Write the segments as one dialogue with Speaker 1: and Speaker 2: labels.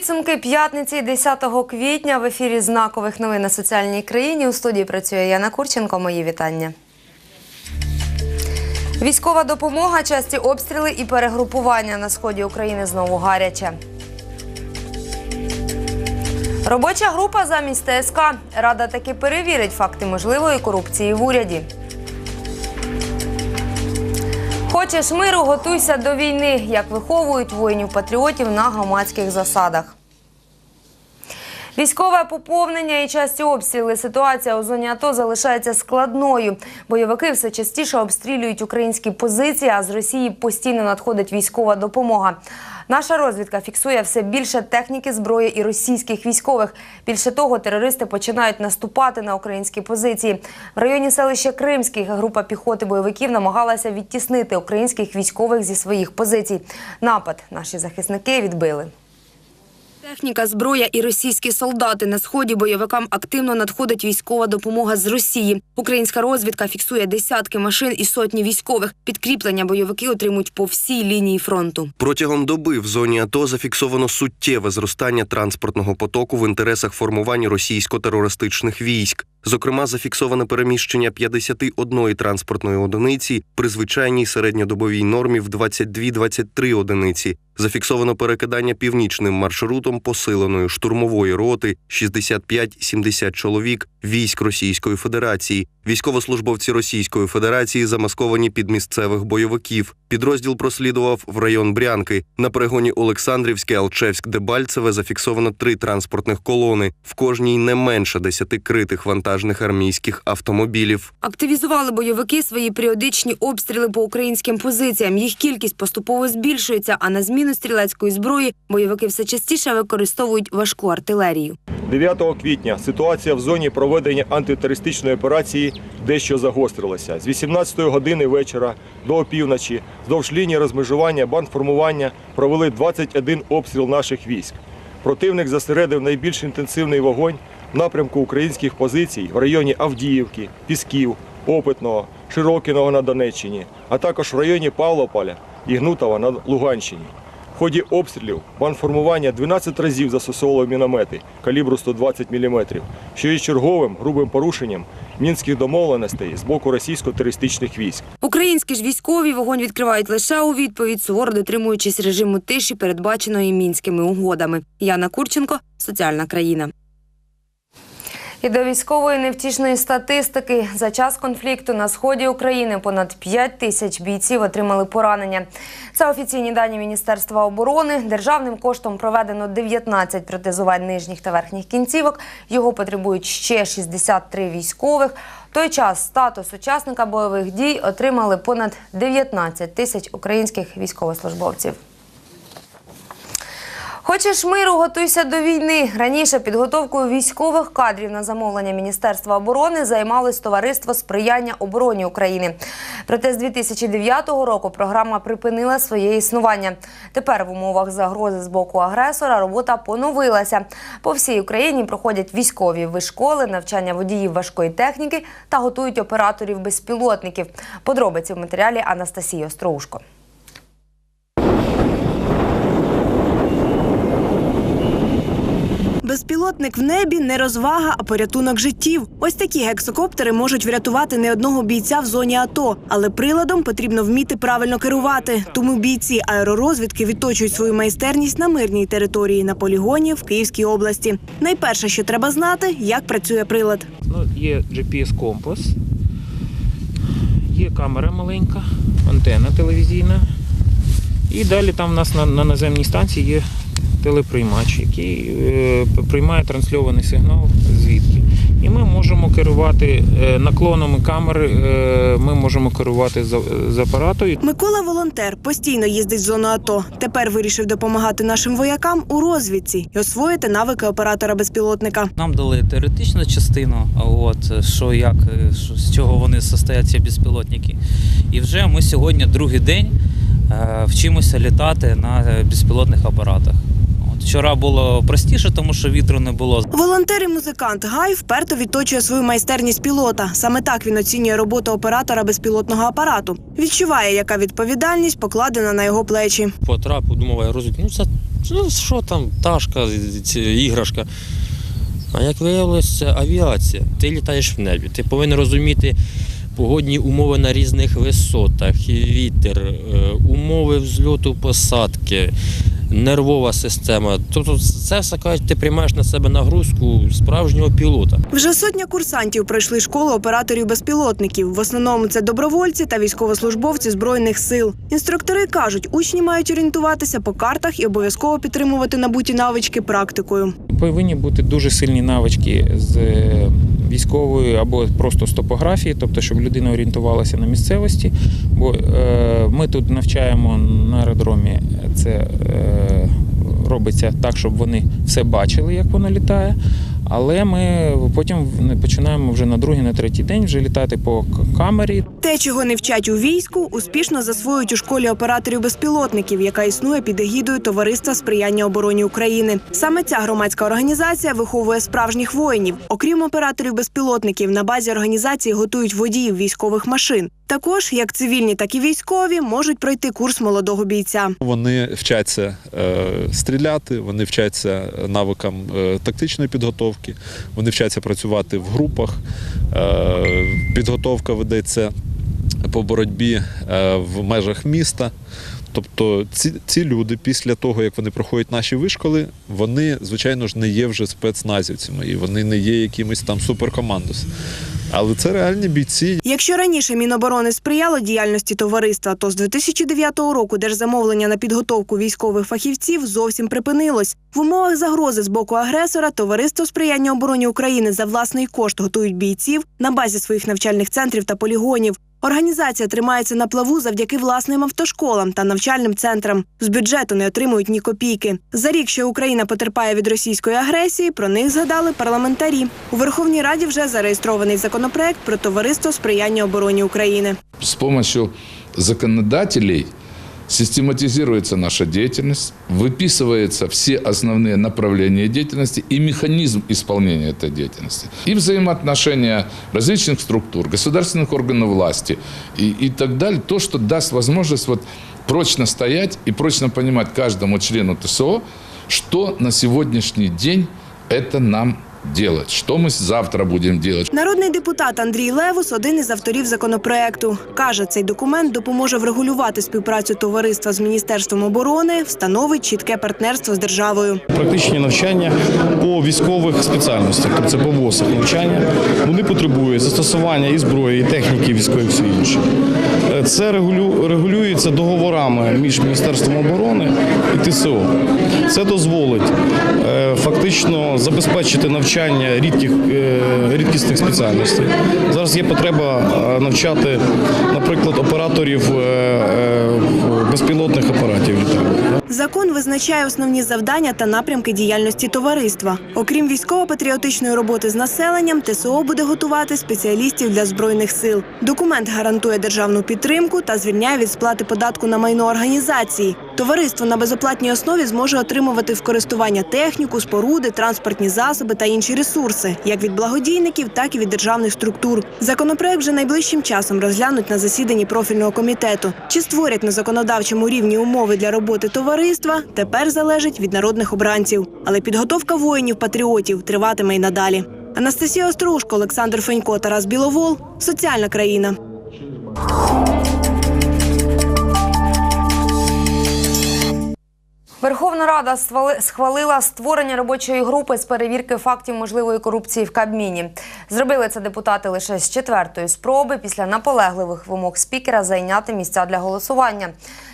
Speaker 1: підсумки п'ятниці 10 квітня в ефірі знакових новин на соціальній країні. У студії працює Яна Курченко. Мої вітання. Військова допомога, часті обстріли і перегрупування на сході України знову гаряче. Робоча група замість ТСК. Рада таки перевірить факти можливої корупції в уряді. Хочеш миру, готуйся до війни, як виховують воїнів-патріотів на громадських засадах. Військове поповнення і часті обстріли. Ситуація у зоні АТО залишається складною. Бойовики все частіше обстрілюють українські позиції, а з Росії постійно надходить військова допомога. Наша розвідка фіксує все більше техніки, зброї і російських військових. Більше того, терористи починають наступати на українські позиції. В районі селища Кримських група піхоти бойовиків намагалася відтіснити українських військових зі своїх позицій. Напад наші захисники відбили. Техніка, зброя і російські солдати на сході бойовикам активно надходить військова допомога з Росії. Українська розвідка фіксує десятки машин і сотні військових. Підкріплення бойовики отримують по всій лінії фронту.
Speaker 2: Протягом доби в зоні АТО зафіксовано суттєве зростання транспортного потоку в інтересах формування російсько-терористичних військ. Зокрема, зафіксоване переміщення 51 транспортної одиниці при звичайній середньодобовій нормі в 22-23 одиниці. Зафіксовано перекидання північним маршрутом посиленої штурмової роти 65-70 чоловік військ Російської Федерації. Військовослужбовці Російської Федерації замасковані під місцевих бойовиків. Підрозділ прослідував в район Брянки. На перегоні Олександрівське, Алчевськ, Дебальцеве зафіксовано три транспортних колони. В кожній не менше десяти критих вантажних армійських автомобілів.
Speaker 1: Активізували бойовики свої періодичні обстріли по українським позиціям. Їх кількість поступово збільшується, а на зміну стрілецької зброї бойовики все частіше використовують важку артилерію.
Speaker 3: 9 квітня ситуація в зоні проведення антитерористичної операції дещо загострилася. З 18 години вечора до опівночі вздовж лінії розмежування бандформування провели 21 обстріл наших військ. Противник зосередив найбільш інтенсивний вогонь в напрямку українських позицій в районі Авдіївки, Пісків, Опитного, Широкіного на Донеччині, а також в районі Павлополя і Гнутова на Луганщині. Ході обстрілів банформування 12 разів застосовувало міномети калібру 120 мм, що є черговим грубим порушенням мінських домовленостей з боку російсько-терористичних військ.
Speaker 1: Українські ж військові вогонь відкривають лише у відповідь, суворо дотримуючись режиму тиші, передбаченої мінськими угодами. Яна Курченко, соціальна країна. І до військової невтішної статистики за час конфлікту на сході України понад 5 тисяч бійців отримали поранення. Це офіційні дані Міністерства оборони. Державним коштом проведено 19 протезувань нижніх та верхніх кінцівок. Його потребують ще 63 військових. В той час статус учасника бойових дій отримали понад 19 тисяч українських військовослужбовців. Хочеш миру, готуйся до війни. Раніше підготовкою військових кадрів на замовлення Міністерства оборони займалось товариство сприяння обороні України. Проте з 2009 року програма припинила своє існування. Тепер в умовах загрози з боку агресора робота поновилася. По всій Україні проходять військові вишколи, навчання водіїв важкої техніки та готують операторів безпілотників. Подробиці в матеріалі Анастасії Остроушко.
Speaker 4: Безпілотник в небі не розвага, а порятунок життів. Ось такі гексокоптери можуть врятувати не одного бійця в зоні АТО, але приладом потрібно вміти правильно керувати. Тому бійці аеророзвідки відточують свою майстерність на мирній території на полігоні в Київській області. Найперше, що треба знати, як працює прилад.
Speaker 5: Ну, є GPS-компас, є камера маленька, антенна телевізійна. І далі там у нас на, на наземній станції є телеприймач, який е, приймає трансльований сигнал звідки. І ми можемо керувати е, наклонами камери, е, ми можемо керувати з, з апарату.
Speaker 4: Микола волонтер постійно їздить в зону АТО. Тепер вирішив допомагати нашим воякам у розвідці і освоїти навики оператора безпілотника.
Speaker 6: Нам дали теоретичну частину, а от що як що, з чого вони состоять ці безпілотники. І вже ми сьогодні другий день вчимося літати на безпілотних апаратах. Вчора було простіше, тому що вітру не було.
Speaker 4: Волонтер і музикант Гай вперто відточує свою майстерність пілота. Саме так він оцінює роботу оператора безпілотного апарату. Відчуває, яка відповідальність покладена на його плечі.
Speaker 7: потрапив, думав, я розвідку. Ну, це Ну, що там, ташка, ці, іграшка. А як виявилося, це авіація. Ти літаєш в небі. Ти повинен розуміти погодні умови на різних висотах, вітер, е, умови взльоту посадки, нервова система. Тобто це все кажуть, ти приймаєш на себе нагрузку справжнього пілота.
Speaker 4: Вже сотня курсантів пройшли школу операторів безпілотників. В основному це добровольці та військовослужбовці збройних сил. Інструктори кажуть, учні мають орієнтуватися по картах і обов'язково підтримувати набуті навички практикою.
Speaker 5: Повинні бути дуже сильні навички з е, військової або просто з топографії, тобто, щоб людина орієнтувалася на місцевості. Бо е, ми тут навчаємо на аеродромі. Це е, робиться так, щоб вони все бачили, як воно літає. Але ми потім починаємо вже на другий, на третій день вже літати по камері,
Speaker 4: Те, чого не вчать у війську, успішно засвоюють у школі операторів безпілотників, яка існує під егідою Товариства сприяння обороні України. Саме ця громадська організація виховує справжніх воїнів. Окрім операторів безпілотників, на базі організації готують водіїв військових машин. Також як цивільні, так і військові можуть пройти курс молодого бійця.
Speaker 8: Вони вчаться е, стріляти, вони вчаться навикам е, тактичної підготовки, вони вчаться працювати в групах. Е, підготовка ведеться по боротьбі в межах міста. Тобто ці, ці люди після того, як вони проходять наші вишколи, вони, звичайно ж, не є вже спецназівцями і вони не є якимось там суперкомандос. Але це реальні бійці,
Speaker 4: Якщо раніше Міноборони сприяло діяльності товариства, то з 2009 року держзамовлення на підготовку військових фахівців зовсім припинилось. В умовах загрози з боку агресора товариство сприяння обороні України за власний кошт готують бійців на базі своїх навчальних центрів та полігонів. Організація тримається на плаву завдяки власним автошколам та навчальним центрам. З бюджету не отримують ні копійки. За рік, що Україна потерпає від російської агресії, про них згадали парламентарі. У Верховній Раді вже зареєстрований законопроект про товариство сприяння обороні України.
Speaker 9: З допомогою законодателей систематизируется наша деятельность, выписываются все основные направления деятельности и механизм исполнения этой деятельности. И взаимоотношения различных структур, государственных органов власти и, и так далее. То, что даст возможность вот прочно стоять и прочно понимать каждому члену ТСО, что на сегодняшний день это нам делать, что мы завтра будем делать.
Speaker 4: Народний депутат Андрій Левус один із авторів законопроекту. Каже, цей документ допоможе врегулювати співпрацю товариства з міністерством оборони, встановить чітке партнерство з державою.
Speaker 10: практичні навчання по військових спеціальностях, тобто це по ВОСах навчання. Вони потребують застосування і зброї, і техніки і все інше. Це регулю- регулюється договорами між Міністерством оборони і ТСО. Це дозволить е, фактично забезпечити навчання рідких, е, рідкісних спеціальностей. Зараз є потреба е, навчати, наприклад, операторів безпілотних апаратів.
Speaker 4: Закон визначає основні завдання та напрямки діяльності товариства. Окрім військово-патріотичної роботи з населенням, ТСО буде готувати спеціалістів для збройних сил. Документ гарантує державну підтримку та звільняє від сплати податку на майно організації. Товариство на безоплатній основі зможе отримувати в користування техніку, споруди, транспортні засоби та інші ресурси, як від благодійників, так і від державних структур. Законопроект вже найближчим часом розглянуть на засіданні профільного комітету. Чи створять на законодавчому рівні умови для роботи товариства, тепер залежить від народних обранців. Але підготовка воїнів-патріотів триватиме й надалі. Анастасія Острушко, Олександр Фенько, Тарас Біловол. Соціальна країна.
Speaker 1: Верховна Рада схвалила створення робочої групи з перевірки фактів можливої корупції в Кабміні. Зробили це депутати лише з четвертої спроби після наполегливих вимог спікера зайняти місця для голосування.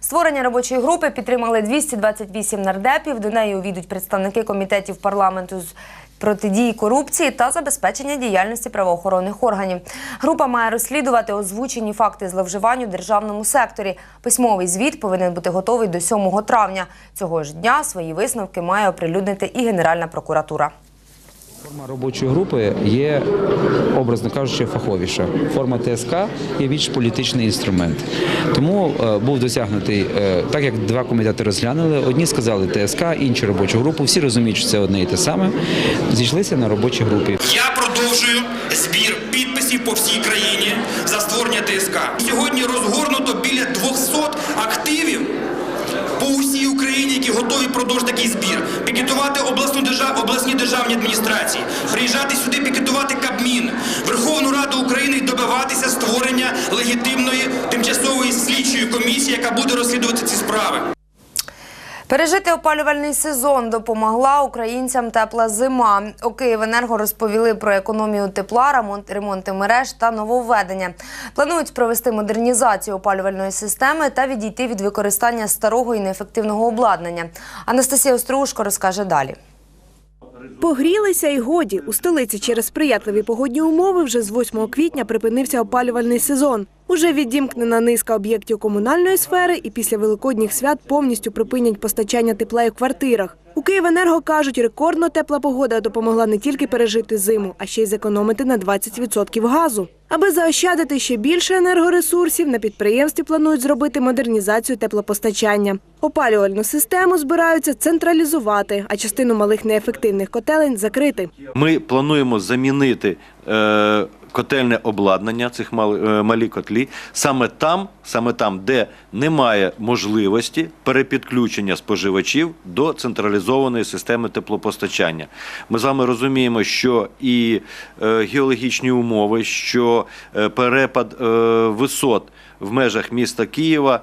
Speaker 1: Створення робочої групи підтримали 228 нардепів. До неї увійдуть представники комітетів парламенту з протидії корупції та забезпечення діяльності правоохоронних органів. Група має розслідувати озвучені факти зловживань у державному секторі. Письмовий звіт повинен бути готовий до 7 травня. Цього ж дня свої висновки має оприлюднити і Генеральна прокуратура.
Speaker 11: Форма робочої групи є, образно кажучи, фаховіша. Форма ТСК є більш політичний інструмент. Тому е, був досягнутий, е, так як два комітети розглянули, одні сказали ТСК, інші робочу групу. Всі розуміють, що це одне і те саме. Зійшлися на робочій групі.
Speaker 12: Я продовжую збір підписів по всій країні за створення ТСК. Сьогодні розгорнуто біля 200 активів по усій Україні, які готові впродовж такий збір, пікетувати обласну держав, обласні державні адміністрації, приїжджати сюди, пікетувати Кабмін, Верховну Раду України і добиватися створення легітимної тимчасової слідчої комісії, яка буде розслідувати ці справи.
Speaker 1: Пережити опалювальний сезон допомогла українцям тепла зима. У Київенерго розповіли про економію тепла, ремонт, ремонти мереж та нововведення. Планують провести модернізацію опалювальної системи та відійти від використання старого і неефективного обладнання. Анастасія Острушко розкаже далі.
Speaker 4: Погрілися і годі. У столиці через сприятливі погодні умови вже з 8 квітня припинився опалювальний сезон. Уже відімкнена низка об'єктів комунальної сфери і після великодніх свят повністю припинять постачання тепла в квартирах. У Київенерго кажуть, рекордно тепла погода допомогла не тільки пережити зиму, а ще й зекономити на 20% газу. Аби заощадити ще більше енергоресурсів, на підприємстві планують зробити модернізацію теплопостачання. Опалювальну систему збираються централізувати, а частину малих неефективних котелень закрити.
Speaker 13: Ми плануємо замінити е, котельне обладнання цих е, малі котлі саме там, саме там, де немає можливості перепідключення споживачів до централізованої системи теплопостачання. Ми з вами розуміємо, що і е, геологічні умови, що е, перепад висот в межах міста Києва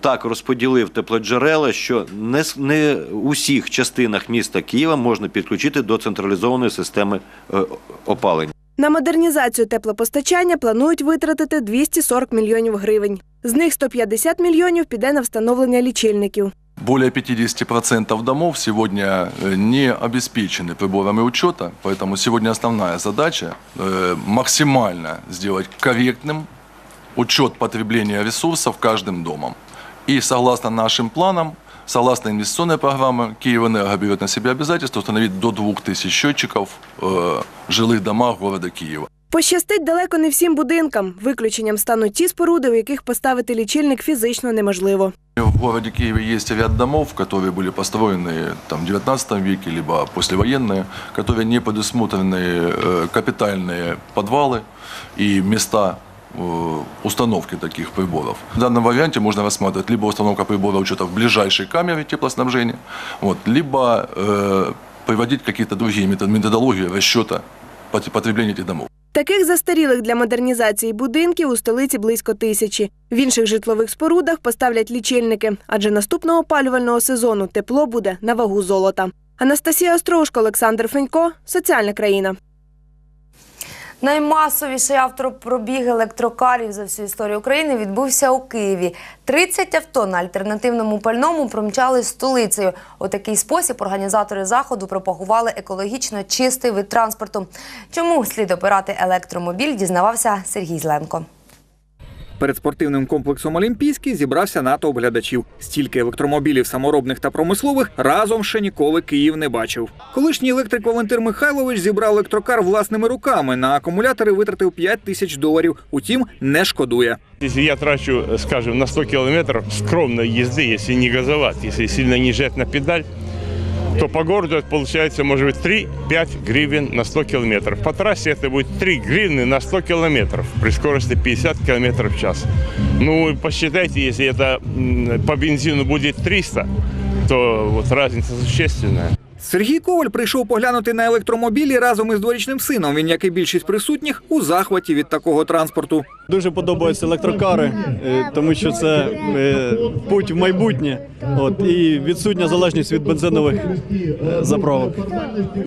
Speaker 13: так розподілив теплоджерела, що не, не у всіх частинах міста Києва можна підключити до централізованої системи опалення.
Speaker 4: На модернізацію теплопостачання планують витратити 240 мільйонів гривень. З них 150 мільйонів піде на встановлення лічильників.
Speaker 14: Более 50% домов сегодня э, не обеспечены приборами учета, поэтому сегодня основная задача э, максимально сделать корректным учет потребления ресурсов каждым домом. И согласно нашим планам, согласно инвестиционной программе, Киевэнерго берет на себя обязательство установить до 2000 счетчиков э, в жилых домах города Киева.
Speaker 4: Пощастить далеко не всім будинкам. Виключенням стануть ті споруди, у яких поставити лічильник фізично неможливо.
Speaker 14: В городе Киеве есть ряд домов, которые были построены там, в 19 веке, либо послевоенные, которые не предусмотрены э, капитальные подвалы и места э, установки таких приборов. В данном варианте можно рассматривать либо установка прибора учета в ближайшей камере теплоснабжения, вот, либо э, приводить какие-то другие метод- методологии расчета потребления этих домов.
Speaker 4: Таких застарілих для модернізації будинків у столиці близько тисячі. В інших житлових спорудах поставлять лічильники, адже наступного опалювального сезону тепло буде на вагу золота. Анастасія Островушко, Олександр Фенько, Соціальна країна.
Speaker 1: Наймасовіший автопробіг електрокарів за всю історію України відбувся у Києві. 30 авто на альтернативному пальному промчали столицею. У такий спосіб організатори заходу пропагували екологічно чистий вид транспорту. Чому слід обирати електромобіль, дізнавався Сергій Зленко.
Speaker 15: Перед спортивним комплексом Олімпійський зібрався натовп глядачів. Стільки електромобілів саморобних та промислових разом ще ніколи Київ не бачив. Колишній електрик Валентин Михайлович зібрав електрокар власними руками. На акумулятори витратив 5 тисяч доларів. Утім, не шкодує.
Speaker 16: Если я трачу, скажем, на 100 километров скромной езды, если не газовать, если сильно не жать на педаль, то по городу это получается, может быть, 3-5 гривен на 100 километров. По трассе это будет 3 гривны на 100 километров при скорости 50 километров в час. Ну, и посчитайте, если это м, по бензину будет 300, то вот разница существенная.
Speaker 15: Сергій Коваль прийшов поглянути на електромобілі разом із дворічним сином. Він, як і більшість присутніх, у захваті від такого транспорту.
Speaker 10: Дуже подобаються електрокари, е, тому що це е, путь в майбутнє. От і відсутня залежність від бензинових заправок.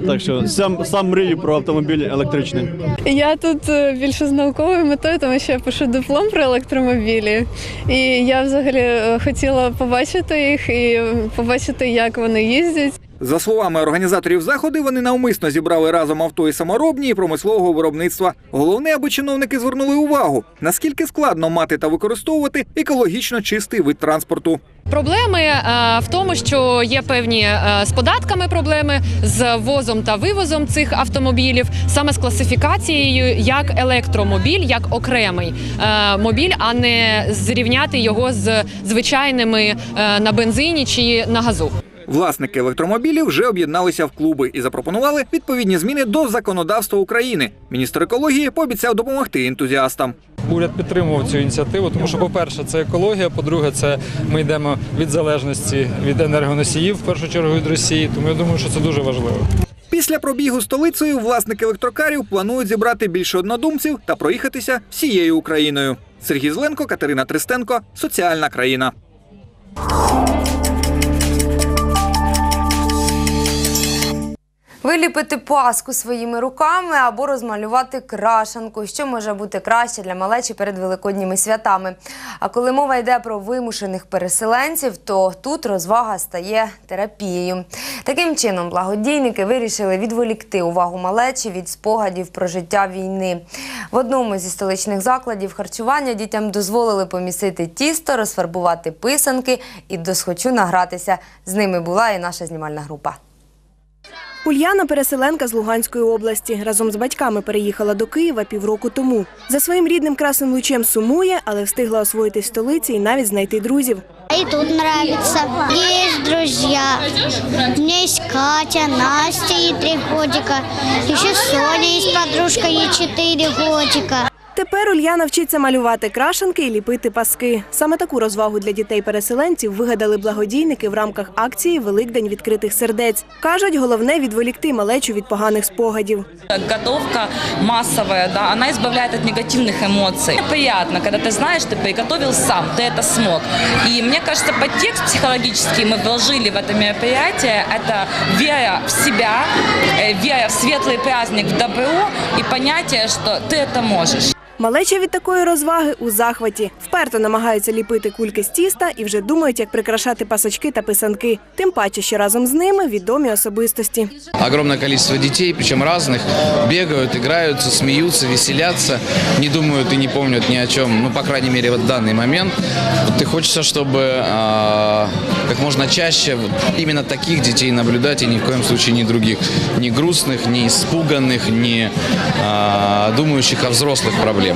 Speaker 10: Так що сам сам мрію про автомобіль електричний.
Speaker 17: Я тут е, більше з науковою метою, тому що я пишу диплом про електромобілі. І я взагалі хотіла побачити їх і побачити, як вони їздять.
Speaker 15: За словами організаторів заходу, вони навмисно зібрали разом авто і саморобні, і промислового виробництва. Головне, аби чиновники звернули увагу, наскільки складно мати та використовувати екологічно чистий вид транспорту.
Speaker 18: Проблеми е, в тому, що є певні е, з податками проблеми з ввозом та вивозом цих автомобілів, саме з класифікацією як електромобіль, як окремий е, мобіль, а не зрівняти його з звичайними на бензині чи на газу.
Speaker 15: Власники електромобілів вже об'єдналися в клуби і запропонували відповідні зміни до законодавства України. Міністр екології пообіцяв допомогти ентузіастам.
Speaker 17: уряд підтримував цю ініціативу, тому що, по-перше, це екологія, по-друге, це ми йдемо від залежності від енергоносіїв, в першу чергу від Росії. Тому я думаю, що це дуже важливо.
Speaker 15: Після пробігу столицею власники електрокарів планують зібрати більше однодумців та проїхатися всією Україною. Сергій Зленко, Катерина Тристенко, Соціальна країна.
Speaker 1: Виліпити паску своїми руками або розмалювати крашанку, що може бути краще для малечі перед великодніми святами. А коли мова йде про вимушених переселенців, то тут розвага стає терапією. Таким чином, благодійники вирішили відволікти увагу малечі від спогадів про життя війни. В одному зі столичних закладів харчування дітям дозволили помісити тісто, розфарбувати писанки і досхочу награтися. З ними була і наша знімальна група.
Speaker 4: Ульяна переселенка з Луганської області. Разом з батьками переїхала до Києва півроку тому. За своїм рідним красним лучем сумує, але встигла освоїтись в столиці і навіть знайти друзів.
Speaker 6: И тут нравится. Есть друзья. У меня Катя, Настя, ей три годика. Еще Соня есть подружка, ей четыре годика.
Speaker 4: Тепер Ульяна вчиться малювати крашенки і ліпити паски. Саме таку розвагу для дітей-переселенців вигадали благодійники в рамках акції Великдень відкритих сердець. кажуть, головне відволікти малечу від поганих спогадів.
Speaker 19: Готовка массовая, да, она избавляет от негативных эмоций. Приятно, когда ты знаешь, ты приготовил сам, ты это смог. И мне кажется, подтекст психологический мы вложили в это мероприятие. Это вера в себя, э, вера в светлый праздник, в добро и понятие, что ты это можешь.
Speaker 4: Малеча від такої розваги у захваті. Вперто намагаються ліпити кульки з тіста і вже думають, як прикрашати пасочки та писанки. Тим паче, що разом з ними відомі особистості.
Speaker 12: Огромное количество детей, причем разных, бегают, играются, смеются, веселятся, не думают и не помнят ни о чем, ну, по крайней мере, вот в данный момент. Вот и хочется, чтобы а, как можно чаще вот именно таких детей наблюдать, и ни в коем случае не других. Ни грустных, ни испуганных, ни а, думающих о взрослых проблемах.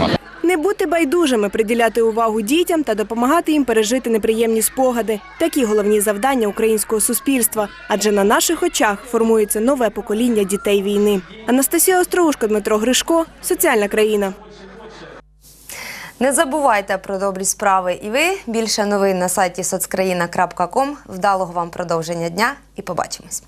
Speaker 4: Бути байдужими, приділяти увагу дітям та допомагати їм пережити неприємні спогади. Такі головні завдання українського суспільства. Адже на наших очах формується нове покоління дітей війни. Анастасія Остроушко, Дмитро Гришко, соціальна країна.
Speaker 1: Не забувайте про добрі справи і ви. Більше новин на сайті соцкраїна.ком. Вдалого вам продовження дня і побачимось.